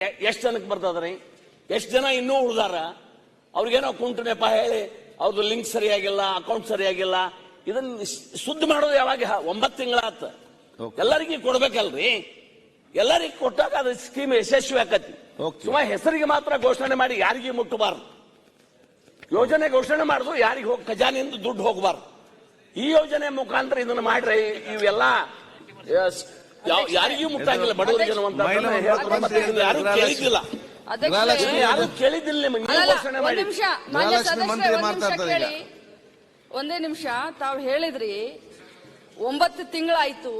ಎಷ್ಟು ಜನಕ್ಕೆ ಬರ್ತದ್ರಿ ಎಷ್ಟು ಜನ ಇನ್ನೂ ಉಳ್ದಾರ? ಅವ್ರಿಗೇನೋ ಕುಂಟು ನೆಪ ಹೇಳಿ ಅವ್ರದ್ದು ಲಿಂಕ್ ಸರಿಯಾಗಿಲ್ಲ ಅಕೌಂಟ್ ಸರಿಯಾಗಿಲ್ಲ. ಇದನ್ನ ಸುದ್ದಿ ಮಾಡೋದು ಯಾವಾಗ? ಒಂಬತ್ತು ತಿಂಗಳಾತ. ಎಲ್ಲರಿಗೂ ಕೊಡ್ಬೇಕಲ್ರಿ? ಎಲ್ಲರಿಗೂ ಕೊಟ್ಟಾಗ ಅದು ಸ್ಕೀಮ್ ಯಶಸ್ವಿ ಆಕತಿ. ಸುಮಾರು ಸುಮ್ಮ ಹೆಸರಿಗೆ ಮಾತ್ರ ಘೋಷಣೆ ಮಾಡಿ ಯಾರಿಗೂ ಮುಟ್ಟಬಾರ್ದು ಯೋಜನೆ ಘೋಷಣೆ ಮಾಡುದು ಯಾರಿಗೆ ಹೋಗಿ ಖಜಾನೆಯಿಂದ ದುಡ್ಡು ಹೋಗಬಾರ್ದು. ಈ ಯೋಜನೆ ಮುಖಾಂತರ ಇದನ್ನ ಮಾಡ್ರಿ ಇವೆಲ್ಲ ಯಾರಿಗೂ ಮುಟ್ಟಾಗಿಲ್ಲ ಬಡವರಿಗೆ ಯಾರು ಕೇಳಿದ್ದಿಲ್ಲ? ಯಾರು ಕೇಳಿದ್ದಿಲ್ಲ ನಿಮಗೆ? ಒಂದೇ ನಿಮಿಷ ತಾವು ಹೇಳಿದ್ರಿ ಒಂಬತ್ತು ತಿಂಗಳಾಯ್ತು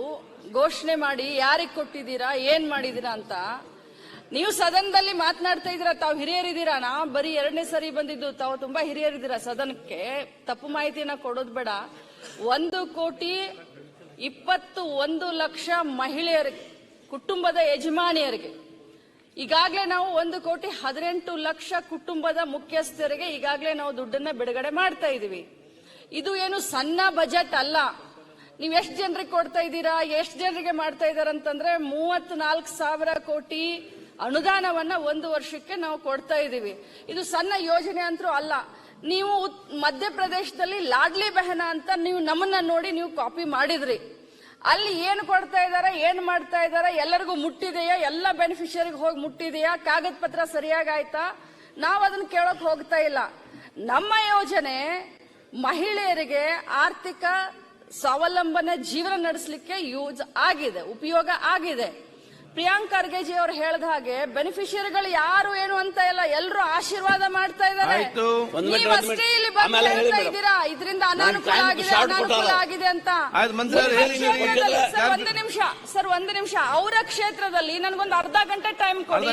ಘೋಷಣೆ ಮಾಡಿ ಯಾರಿಗ್ ಕೊಟ್ಟಿದ್ದೀರಾ ಏನ್ ಮಾಡಿದೀರಾ ಅಂತ. ನೀವು ಸದನದಲ್ಲಿ ಮಾತನಾಡ್ತಾ ಇದ್ದೀರಾ ತಾವು ಹಿರಿಯರಿದ್ದೀರಾ? ನಾ ಬರೀ ಎರಡನೇ ಸರಿ ಬಂದಿದ್ದು ತಾವು ತುಂಬಾ ಹಿರಿಯರಿದ್ದೀರಾ ಸದನಕ್ಕೆ? ತಪ್ಪು ಮಾಹಿತಿನ ಕೊಡೋದ್ ಬೇಡ. ಒಂದು ಕೋಟಿ ಇಪ್ಪತ್ತು ಒಂದು ಲಕ್ಷ ಮಹಿಳೆಯರಿಗೆ, ಕುಟುಂಬದ ಯಜಮಾನಿಯರಿಗೆ. ಈಗಾಗಲೇ ನಾವು ಒಂದು ಕೋಟಿ ಹದಿನೆಂಟು ಲಕ್ಷ ಕುಟುಂಬದ ಮುಖ್ಯಸ್ಥರಿಗೆ ಈಗಾಗಲೇ ನಾವು ದುಡ್ಡನ್ನ ಬಿಡುಗಡೆ ಮಾಡ್ತಾ ಇದೀವಿ. ಇದು ಏನು ಸಣ್ಣ ಬಜೆಟ್ ಅಲ್ಲ. ನೀವು ಎಷ್ಟು ಜನರಿಗೆ ಕೊಡ್ತಾ ಇದ್ದೀರಾ, ಎಷ್ಟು ಜನರಿಗೆ ಮಾಡ್ತಾ ಇದ್ದಾರೆ ಅಂತಂದ್ರೆ ಮೂವತ್ನಾಲ್ಕು ಸಾವಿರ ಕೋಟಿ ಅನುದಾನವನ್ನ ಒಂದು ವರ್ಷಕ್ಕೆ ನಾವು ಕೊಡ್ತಾ ಇದ್ದೀವಿ ಇದು ಸಣ್ಣ ಯೋಜನೆ ಅಂತೂ ಅಲ್ಲ. ನೀವು ಮಧ್ಯಪ್ರದೇಶದಲ್ಲಿ ಲಾಡ್ಲಿ ಬೆಹನ ಅಂತ ನೀವು ನಮ್ಮನ್ನ ನೋಡಿ ನೀವು ಕಾಪಿ ಮಾಡಿದ್ರಿ. ಅಲ್ಲಿ ಏನು ಕೊಡ್ತಾ ಇದ್ದಾರೆ ಏನು ಮಾಡ್ತಾ ಇದ್ದಾರೆ ಎಲ್ಲರಿಗೂ ಮುಟ್ಟಿದೆಯಾ, ಎಲ್ಲ ಬೆನಿಫಿಷರಿಗೆ ಹೋಗಿ ಮುಟ್ಟಿದೆಯಾ, ಕಾಗದ ಪತ್ರ ಸರಿಯಾಗಿ ಆಯ್ತಾ? ನಾವು ಅದನ್ನ ಕೇಳೋಕೆ ಹೋಗ್ತಾ ಇಲ್ಲ. ನಮ್ಮ ಯೋಜನೆ ಮಹಿಳೆಯರಿಗೆ ಆರ್ಥಿಕ ಸ್ವಾವಲಂಬನೆ ಜೀವನ ನಡೆಸಲಿಕ್ಕೆ ಯೂಸ್ ಆಗಿದೆ, ಉಪಯೋಗ ಆಗಿದೆ. ಪ್ರಿಯಾಂಕ್ ಖರ್ಗೆಜಿ ಅವರು ಹೇಳ್ದ ಹಾಗೆ ಬೆನಿಫಿಷಿಯರಿಗಳು ಯಾರು ಏನು ಅಂತ ಇಲ್ಲ ಎಲ್ಲರೂ ಆಶೀರ್ವಾದ ಮಾಡ್ತಾ ಇದ್ದಾರೆ. ಇಲ್ಲಿ ಬಂದು ಹೇಳ್ತಾ ಇದ್ದೀರಾ? ಇದರಿಂದ ನಾನು ಅನಾನುಕೂಲ ಆಗಿದೆ ಅನಾನುಕೂಲ ಆಗಿದೆ ಅಂತ. ಸರ್ ಒಂದು ನಿಮಿಷ. ಸರ್ ಒಂದು ನಿಮಿಷ. ಅವರ ಕ್ಷೇತ್ರದಲ್ಲಿ ನನಗೊಂದು ಅರ್ಧ ಗಂಟೆ ಟೈಮ್ ಕೊಡಿ.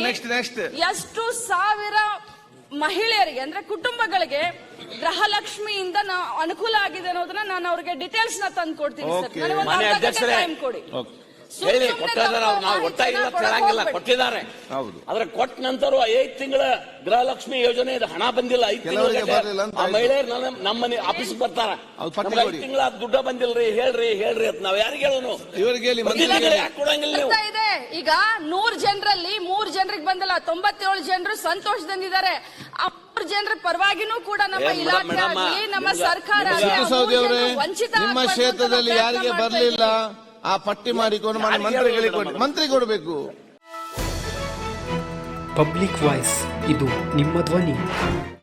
ಎಷ್ಟು ಸಾವಿರ ಮಹಿಳೆಯರಿಗೆ ಅಂದ್ರೆ ಕುಟುಂಬಗಳಿಗೆ ಗೃಹಲಕ್ಷ್ಮಿಯಿಂದ ನಾ ಅನುಕೂಲ ಆಗಿದೆ ಅನ್ನೋದನ್ನ ನಾನು ಅವ್ರಿಗೆ ಡೀಟೇಲ್ಸ್ನ ತಂದು ಕೊಡ್ತೀನಿ ಸರ್. ನನಗೊಂದು ಅರ್ಧ ಗಂಟೆ. ಟೈಮ್ ಕೊಡಿ. ಹೇಳಿ ಕೊಟ್ಟಿದ್ದಾರೆ ಅವ್ರು ನಾವು ಒಟ್ಟಾಗಿಲ್ಲ ಅಂತ ಹೇಳಂಗಿಲ್ಲ ಕೊಟ್ಟಿದ್ದಾರೆ. ಹೌದು. ಆದ್ರೆ ಕೊಟ್ಟ ನಂತರ ಐದ್ ತಿಂಗಳ ಗೃಹಲಕ್ಷ್ಮಿ ಯೋಜನೆ ಹಣ ಬಂದಿಲ್ಲ ಐದ್ ಕೆಲವರಿಗೆ ತಿಂಗಳ ಅಂತ ಆ ಆಯ್ತು. ಮಹಿಳೆಯರು ನಮ್ಮ ನಮ್ಮ ಆಫೀಸ್ ಬರ್ತಾರ. ಅವ್ರು ಪಟ್ಟಿ ನಮ್ಗೆ ಐದ್ ಕೊಡಿ. ತಿಂಗಳ ದುಡ್ಡ ಬಂದಿಲ್ರಿ ಹೇಳ್ರಿ ಹೇಳ್ರಿ ಅಂತ ನಾವ್ ಯಾರಿಗೆ ಹೇಳೋನು ಇವರಿಗೆ ಹೇಳಿ ಬಂದಿಲ್ಲ ಮಂತ್ರಿಗೆ ಅಂದ್ರೆ ಹೇಳಿ. ಯಾಕ್ ಕೊಡಂಗಿಲ್ಲ ನೀವು? ಬರ್ತಾ ಇದೆ. ಈಗ ನೂರ್ ಜನರಲ್ಲಿ ಮೂರ್ ಜನರಿಗೆ ಬಂದಿಲ್ಲ ತೊಂಬತ್ತೇಳು ಜನರು ಸಂತೋಷದಿಂದಿದ್ದಾರೆ. ಆ ಮೂರ್ ಜನರ ಪರವಾಗಿನೂ ಕೂಡ ನಮ್ಮ ಏ, ಇಲಾಖೆ ಮೇಡಮ್, ಆಗ್ಲಿ ನಮ್ಮ ನಿಮ್ಗೆ- ಸರ್ಕಾರ ಆಗ್ಲಿ, ಆ ಮೂರ್ ಸೌದಿ ಅವರೇ ಜನರು ವಂಚಿತ ನಿಮ್ಮ ಆಗ್ಬಾರ್ದು ಅಂತ ಕ್ಷೇತ್ರದಲ್ಲಿ ಯಾರಿಗೆ ಮಾಡ್ತಾ ಬರಲಿಲ್ಲ? ಇದ್ದೀವಿ. ಆ ಪಟ್ಟಿ ಮಾಡಿಕೊಂಡು ಮನೆ ಮಂತ್ರಿಗಳಿಗೆ ಕೊಡಿ ಮಂತ್ರಿ ಕೊಡಬೇಕು. ಪಬ್ಲಿಕ್ ವಾಯ್ಸ್ ಇದು ನಿಮ್ಮ ಧ್ವನಿ.